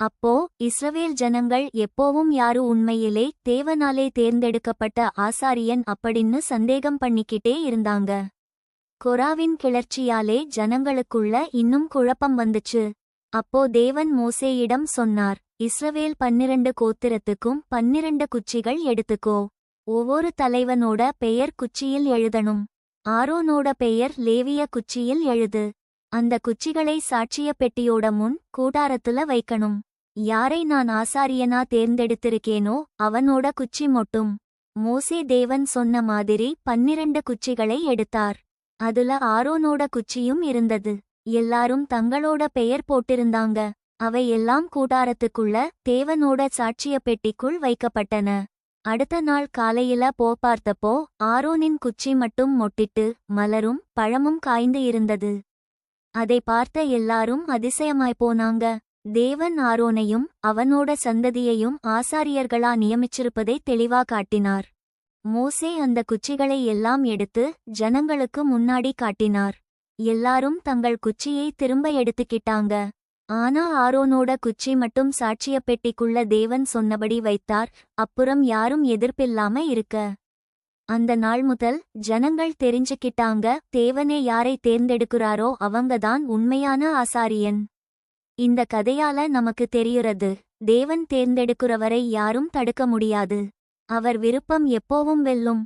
அப்போ இஸ்ரவேல் ஜனங்கள் எப்போவும் யாரு உண்மையிலே தேவனாலே தேர்ந்தெடுக்கப்பட்ட ஆசாரியன் அப்படின்னு சந்தேகம் பண்ணிக்கிட்டே இருந்தாங்க. கொராவின் கிளர்ச்சியாலே ஜனங்களுக்குள்ள இன்னும் குழப்பம் வந்துச்சு. அப்போ தேவன் மோசேயிடம் சொன்னார் இஸ்ரவேல் பன்னிரண்டு கோத்திரத்துக்கும் பன்னிரண்டு குச்சிகள் எடுத்துக்கோ. ஒவ்வொரு தலைவனோட பெயர் குச்சியில் எழுதணும். ஆரோனோட பெயர் லேவிய குச்சியில் எழுது. அந்த குச்சிகளை சாட்சிய பெட்டியோட முன் கூடாரத்துல வைக்கணும். யாரை நான் ஆசாரியனா தேர்ந்தெடுத்திருக்கேனோ அவனோட குச்சி மொட்டும். மோசே தேவன் சொன்ன மாதிரி பன்னிரண்டு குச்சிகளை எடுத்தார். அதுல ஆரோனோட குச்சியும் இருந்தது. எல்லாரும் தங்களோட பெயர் போட்டிருந்தாங்க. அவை எல்லாம் கூடாரத்துக்குள்ள தேவனோட சாட்சிய பெட்டிக்குள் வைக்கப்பட்டன. அடுத்த நாள் காலையில போ பார்த்தப்போ ஆரோனின் குச்சி மட்டும் மொட்டிட்டு மலரும் பழமும் காய்ந்து இருந்தது. அதை பார்த்த எல்லாரும் அதிசயமாய் போனாங்க. தேவன் ஆரோனையும் அவனோட சந்ததியையும் ஆசாரியர்களா நியமிச்சிருப்பதை தெளிவா காட்டினார். மோசே அந்த குச்சிகளை எல்லாம் எடுத்து ஜனங்களுக்கு முன்னாடி காட்டினார். எல்லாரும் தங்கள் குச்சியை திரும்ப எடுத்துக்கிட்டாங்க. ஆனா ஆரோனோட குச்சி மட்டும் சாட்சிய பெட்டிக்குள்ள தேவன் சொன்னபடி வைத்தார் அப்புறம் யாரும் எதிர்ப்பில்லாம இருக்க. அந்த நாள் முதல் ஜனங்கள் தெரிஞ்சுக்கிட்டாங்க தேவனே யாரை தேர்ந்தெடுக்கிறாரோ அவங்கதான் உண்மையான ஆசாரியன். இந்த கதையால நமக்கு தெரியுறது தேவன் தேர்ந்தெடுக்கிறவரை யாரும் தடுக்க முடியாது. அவர் விருப்பம் எப்போவும் வெல்லும்.